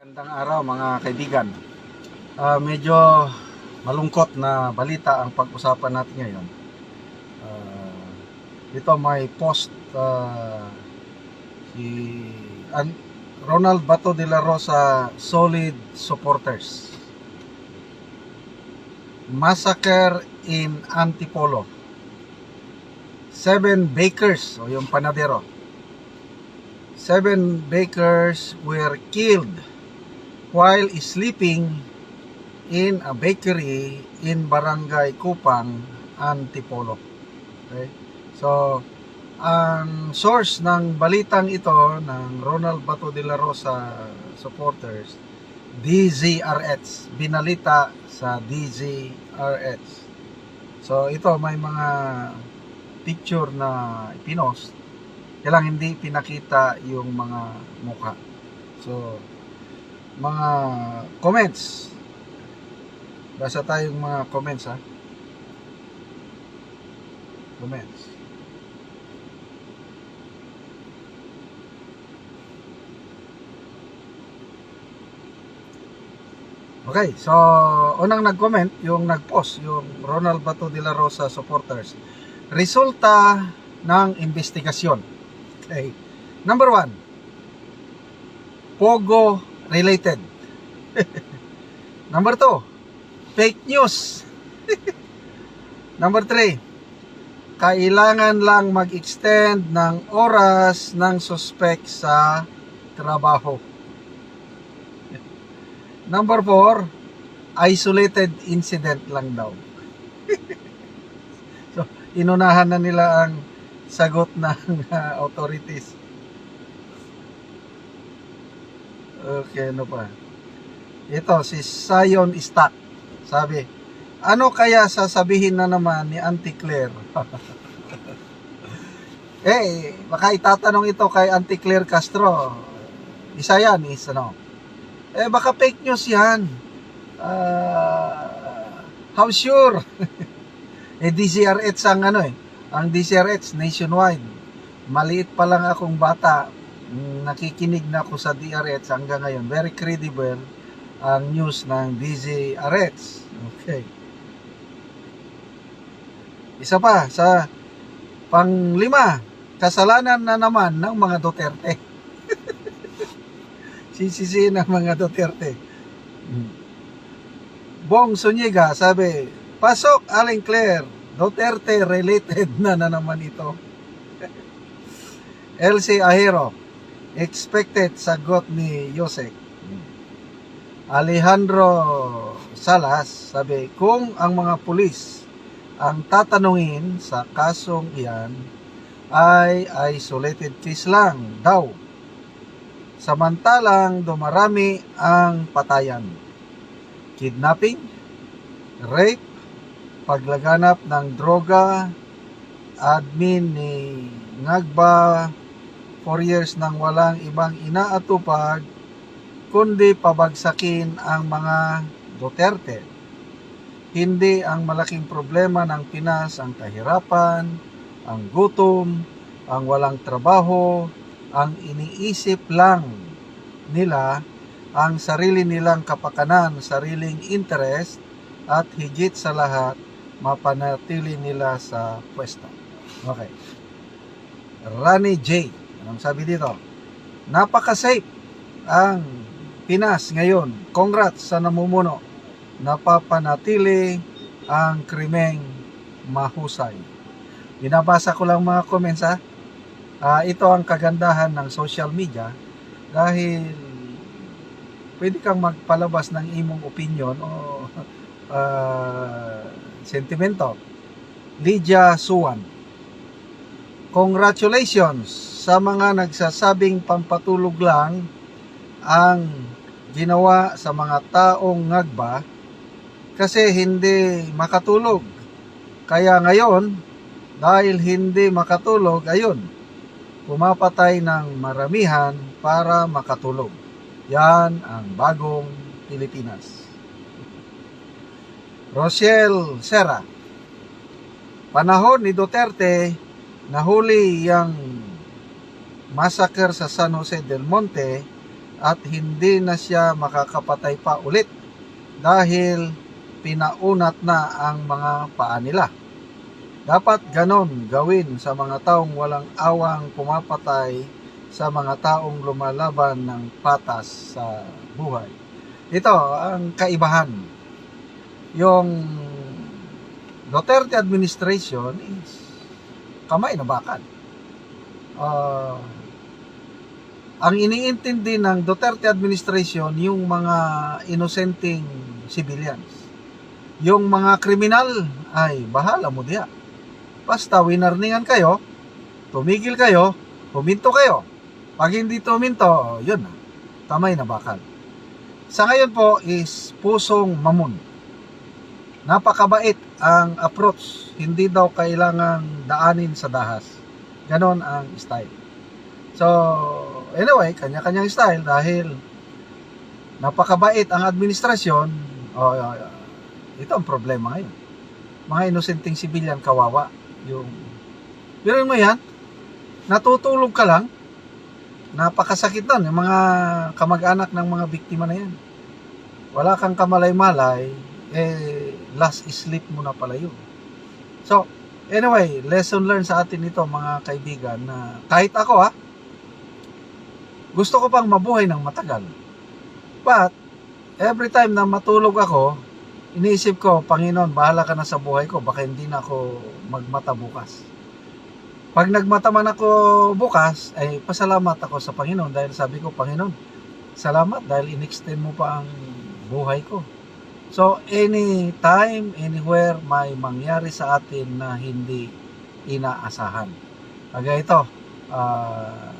Magandang araw mga kaibigan. Ah, medyo malungkot na balita ang pag-usapan natin ngayon. Ah, dito may post ah, si An- Ronald Bato de la Rosa Solid Supporters. Massacre in Antipolo. Seven bakers o yung panadero. Seven bakers were killed while sleeping in a bakery in Barangay Kupang, Antipolo. Okay? So, ang source ng balitang ito ng Ronald Bato de la Rosa supporters, DZRH. Binalita sa DZRH. So, ito may mga picture na pinost. Kaya lang hindi pinakita yung mga mukha. So, mga comments. Basa tayong mga comments ha. Comments. Okay, so unang nag-comment, yung nag-post, yung Ronald Bato de la Rosa supporters. Resulta ng investigasyon. Okay. Number one, Pogo related. Number two, fake news. Number three, kailangan lang mag-extend ng oras ng suspect sa trabaho. Number four, isolated incident lang daw. so, inunahan na nila ang sagot ng uh, authorities. Okay, ano pa? Ito, si Sion Stat. Sabi, ano kaya sasabihin na naman ni Auntie Claire? eh, baka itatanong ito kay Auntie Claire Castro. Isa yan, is ano. Eh, baka fake news yan. Ah, how sure? eh, DCRH ang ano eh. Ang DCRH nationwide. Maliit pa lang akong bata nakikinig na ako sa DRH hanggang ngayon. Very credible ang news ng DZRH. Okay. Isa pa, sa panglima, kasalanan na naman ng mga Duterte. Sisisi ng mga Duterte. Bong Sunyiga, sabi, Pasok, Aling Claire, Duterte related na na naman ito. LC Ahero, expected sagot ni Yosek. Alejandro Salas sabi, kung ang mga pulis ang tatanungin sa kasong iyan ay isolated case lang daw. Samantalang dumarami ang patayan. Kidnapping, rape, paglaganap ng droga, admin ni Ngagba 4 years nang walang ibang inaatupag kundi pabagsakin ang mga Duterte. Hindi ang malaking problema ng Pinas ang kahirapan, ang gutom, ang walang trabaho, ang iniisip lang nila ang sarili nilang kapakanan, sariling interest at higit sa lahat mapanatili nila sa pwesto. Okay. Rani J. Anong sabi dito? Napaka-safe ang Pinas ngayon. Congrats sa namumuno. Napapanatili ang krimeng mahusay. Binabasa ko lang mga comments ha. Ah, ito ang kagandahan ng social media dahil pwede kang magpalabas ng imong opinion o ah, sentimento. Lydia Suwan. Congratulations sa mga nagsasabing pampatulog lang ang ginawa sa mga taong ngagba kasi hindi makatulog. Kaya ngayon, dahil hindi makatulog, ayun, pumapatay ng maramihan para makatulog. Yan ang bagong Pilipinas. Rochelle Serra Panahon ni Duterte, nahuli yung massacre sa San Jose del Monte at hindi na siya makakapatay pa ulit dahil pinaunat na ang mga paa nila. Dapat ganon gawin sa mga taong walang awang pumapatay sa mga taong lumalaban ng patas sa buhay. Ito ang kaibahan. Yung Duterte administration is kamay na bakal. Ah, ang iniintindi ng Duterte administration yung mga inosenteng civilians. Yung mga kriminal ay bahala mo diya. Basta winarningan kayo, tumigil kayo, huminto kayo. Pag hindi tuminto, yun na. Kamay na bakal. Sa ngayon po is pusong mamun. Napakabait ang approach. Hindi daw kailangan daanin sa dahas. Ganon ang style. So, anyway, kanya-kanyang style dahil napakabait ang administrasyon. Oh, oh, oh, ito ang problema ngayon. Mga inosenteng sibilyan kawawa. Yung, pero mo yan, natutulog ka lang, napakasakit nun. Yung mga kamag-anak ng mga biktima na yan. Wala kang kamalay-malay, eh, last sleep mo na pala yun. So, anyway, lesson learned sa atin ito mga kaibigan na kahit ako ha, gusto ko pang mabuhay ng matagal. But, every time na matulog ako, iniisip ko, Panginoon, bahala ka na sa buhay ko, baka hindi na ako magmata bukas. Pag nagmata man ako bukas, ay pasalamat ako sa Panginoon dahil sabi ko, Panginoon, salamat dahil in-extend mo pa ang buhay ko. So, anytime, anywhere, may mangyari sa atin na hindi inaasahan. Kagaya ito, ah,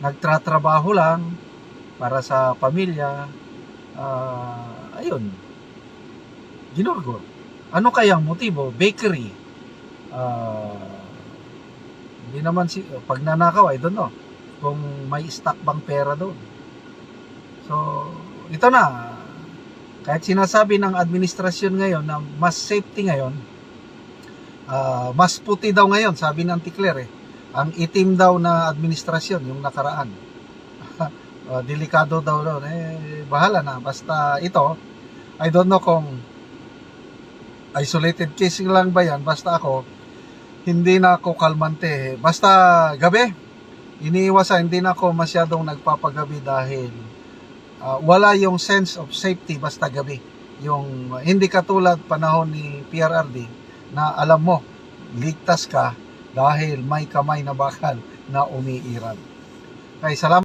nagtratrabaho lang para sa pamilya, ah, ayun, ginurgo. Ano kayang motibo? Bakery. Ah, hindi naman si pag nanakaw, I don't know kung may stock bang pera doon. So, ito na. Kahit sinasabi ng administrasyon ngayon na mas safety ngayon, ah, mas puti daw ngayon, sabi ng Tikler eh. Ang itim daw na administrasyon, yung nakaraan. Ah, delikado daw doon. Eh, bahala na. Basta ito, I don't know kung isolated case lang ba yan. Basta ako, hindi na ako kalmante. Basta gabi, iniiwasan, hindi na ako masyadong nagpapagabi dahil ah, wala yung sense of safety basta gabi. Yung hindi katulad panahon ni PRRD na alam mo, ligtas ka dahil may kamay na bakal na umiiral. Okay, salamat.